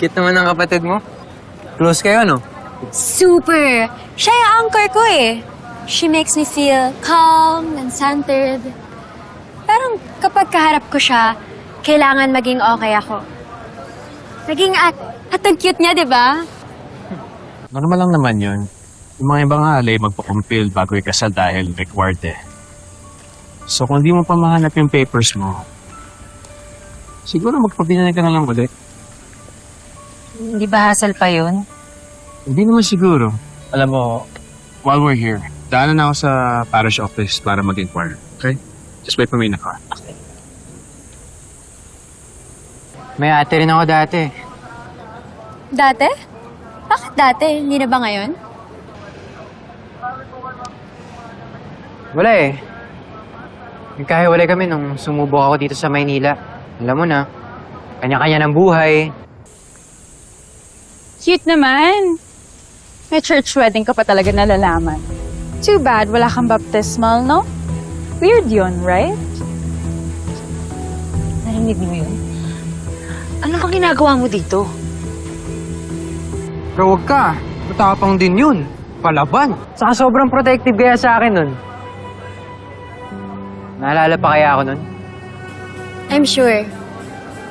Cute naman ang kapatid mo. Close kayo, no? Super! Siya yung anchor ko eh. She makes me feel calm and centered. Parang kapag kaharap ko siya, kailangan maging okay ako. Naging at, at ang cute niya, di ba? Normal lang naman yun. Yung mga ibang alay magpakumpil bago ikasal dahil required eh. So kung di mo pa mahanap yung papers mo, siguro magpabinanay ka na lang ulit. Hindi ba hassle pa yun? Hindi naman siguro. Alam mo, while we're here, daanan na ako sa parish office para mag-inquire. Okay? Just wait for me in the car. May ate rin ako dati. Dati? Bakit dati? Hindi na ba ngayon? Wala eh. Nagkahiwalay kami nung sumubok ako dito sa Maynila. Alam mo na, kanya-kanya ng buhay. Cute naman. May church wedding ka pa talaga nalalaman. Too bad, wala kang baptismal, no? Weird yun, right? Narinig mo yun? Ano bang ginagawa mo dito? Pero wag ka. Matapang din yun. Palaban. Saka sobrang protective kaya sa akin nun. Naalala pa kaya ako nun? I'm sure.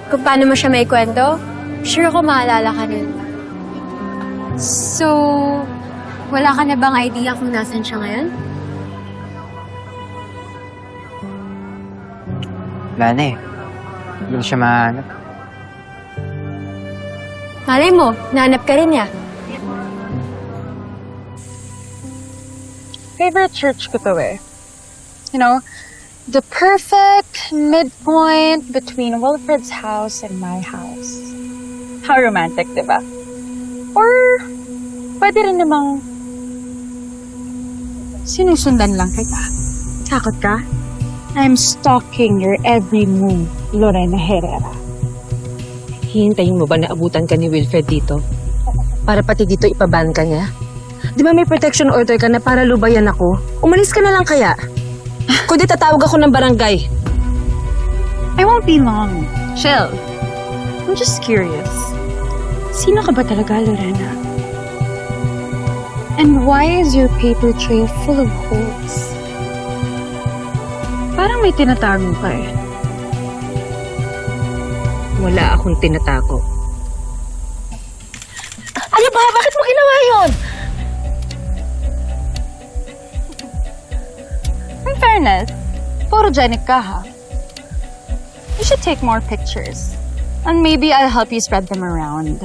Kung paano mo siya may kwento, sure ako maalala ka nun. So, wala ka na bang idea kung nasan siya ngayon? Wala na eh. Hindi ko siya mahanap. Malay mo, nahanap ka rin niya. Favorite church ko to eh. You know, the perfect midpoint between Wilfred's house and my house. How romantic, di ba? Or, pwede rin namang sinusundan lang kita. Takot ka? I'm stalking your every move, Lorena Herrera. Hihintayin mo ba na abutan ka ni Wilfred dito? Para pati dito ipaban ka niya? Di ba may protection order ka na para lubayan ako? Umalis ka na lang kaya? Kundi tatawag ako ng barangay. I won't be long. Chill. I'm just curious. Sino ka ba talaga, Lorena? And why is your paper trail full of holes? Parang may tinatago ka eh. Wala akong tinatago. Ano ba? Bakit mo ginawa yun? In fairness, photogenic ka ha. You should take more pictures. And maybe I'll help you spread them around.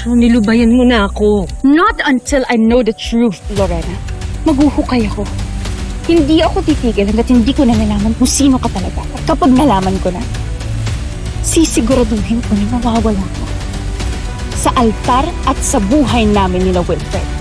Ano, nilubayan mo na ako. Not until I know the truth, Lorena. Maguhukay ako. Hindi ako titigil hanggat hindi ko na nalaman kung sino ka talaga. At kapag nalaman ko na, sisiguraduhin ko na mawawala ka. Sa altar at sa buhay namin nila Wilfred.